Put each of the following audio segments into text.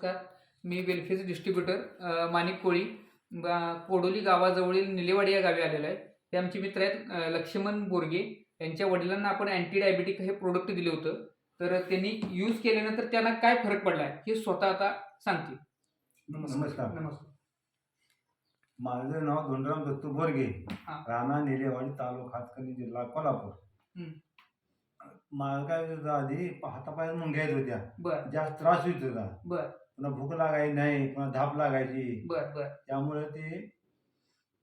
नमस्कार. मी welfare distributor Manik Koli. Kodoli गावाजवळील निलेवाडी या गावी आलेलो आहे. हे आमचे मित्र आहेत लक्ष्मण बोरगे. यांच्या वडिलांना आपण अँटी डायबेटिक हे प्रोडक्ट दिले होतं. तर त्यांनी यूज केल्यानंतर त्यांना काय फरक पडला आहे हे स्वतः आता सांगतील. नमस्कार. नमस्कार. माझं नाव धोंडराम दत्तू बोरगे. राणा नेलेवाडी तालुका हातकणी जिल्हा कोल्हापूर. मला काय होतं आधी हातापायात मुंग्या येत होत्या. बर. जास्त त्रास होत होता. बर. पुन्हा भूक लागायची नाही पुन्हा धाप लागायची. बर बर. त्यामुळे ते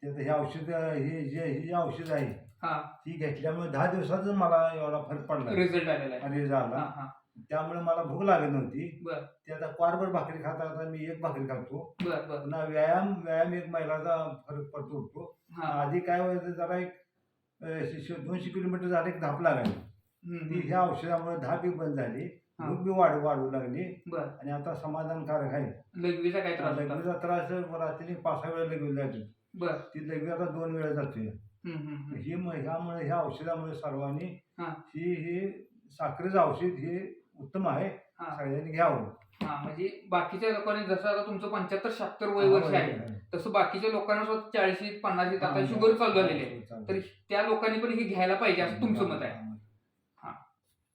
त्याचं हे औषध हे जे ही जी औषध आहे हा. ती घेतल्यामुळे दहा दिवसातच मला एवढा फरक पडला. रिझल्ट आलेला आहे. आणि हा झाला. हा त्यामुळे मला भूक लागत नव्हती. बर. ते आता क्वारभर भाकरी खाता आता मी एक भाकरी खातो. बर बर. पुन्हा व्यायाम व्यायाम एक महिलाचा फरक पडतो. उठतो हा. आधी काय व्हायचं जरा एक अं, शे- शे- दोनशे किलोमीटर झाले एक धाप लागायची. हम्म, ती. ह्या औषधामुळे धाप एक बंद झाली हा. भूक बी वाढ वाढू लागली बर. आणि आता समाधानकारक आहे. लघवीचा काय त्रास होता? लघवीचा त्रास रात्री पाच सहा वेळा लघवी जातो बर. ती लघवी आता दोन वेळा जातोय. हम्म, हम्म, हम्म. ही म- ह्यामुळे ह्या औषधामुळे सर्वांनी हा. ही ही साखरेचं औषध हे उत्तम आहे. हा. सगळ्यांनी घ्यावं. हा म्हणजे बाकीच्या लोकांनी जसं आता तुमचं पंच्याहत्तर शहात्तर वय वर्ष आहे तसं बाकीच्या लोकांना स्वतः चाळीशी पन्नाशी आता शुगर चालू झालेली आहे. तर त्या लोकांनी पण हे घ्यायला पाहिजे असं तुमचं मत आहे.